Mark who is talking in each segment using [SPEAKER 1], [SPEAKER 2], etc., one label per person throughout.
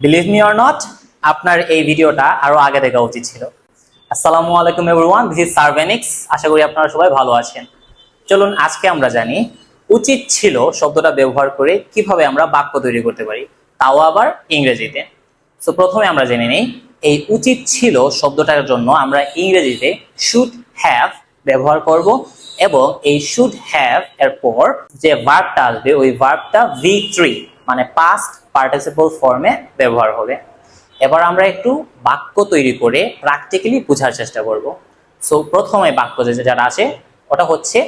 [SPEAKER 1] Believe me or not আপনার এই ভিডিওটা আরও আগে দেখা উচিত ছিল। আসসালামু আলাইকুম এভরিওয়ান দিস ইজ সার্ভেনিক্স আশা করি আপনারা সবাই ভালো আছেন। চলুন আজকে আমরা জানি, উচিত ছিল শব্দটা ব্যবহার করে কীভাবে আমরা বাক্য তৈরি করতে পারি, তাও আবার ইংরেজিতে। তো প্রথমে আমরা জেনে নিই, এই উচিত ছিল শব্দটার জন্য আমরা ইংরেজিতে শুড হ্যাভ ব্যবহার করব এবং এই শুড হ্যাভ এর পর যে ভার্বটা আসবে, ওই ভার্বটা ভি থ্রি মানে পাস্ট পার্টিসিপল ফর্মে ব্যবহার হবে। এবার আমরা একটু বাক্য তৈরি করে প্র্যাকটিক্যালি বোঝার চেষ্টা করব। সো প্রথমে বাক্য যে যেটা আছে, ওটা হচ্ছে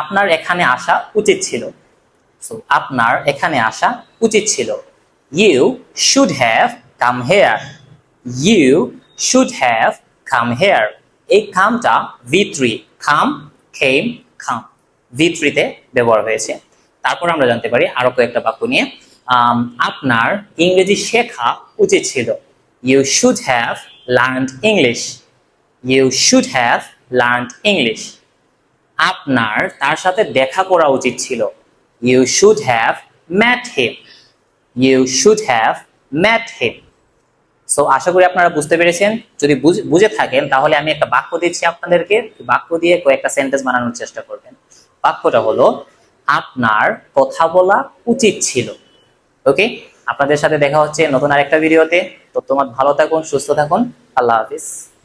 [SPEAKER 1] আপনার এখানে আসা উচিত ছিল। সো আপনার এখানে আসা উচিত ছিল। You should have come here you should have come here এই কামটা ভি থ্রি খাম খেম খাম ভি থ্রিতে ব্যবহার হয়েছে। তারপর আমরা জানতে পারি আরও কয়েকটা বাক্য নিয়ে। আপনার ইংরেজি শেখা উচিত ছিল। You should have learned English you should have learned English আপনার তার সাথে দেখা করা উচিত ছিল। You should have met him you should have met him so আশা করি আপনারা বুঝতে পেরেছেন। যদি বুঝে থাকেন, তাহলে আমি একটা বাক্য দিচ্ছি আপনাদেরকে। বাক্য দিয়ে কয়েকটা সেন্টেন্স বানানোর চেষ্টা করবেন। বাক্যটা হলো আপনার কথা বলা উচিত ছিল। ওকে? আপনাদের সাথে দেখা হচ্ছে নতুন আরেকটা ভিডিওতে। তো তোমার ভালো থাকুন, সুস্থ থাকুন। আল্লাহ হাফিজ।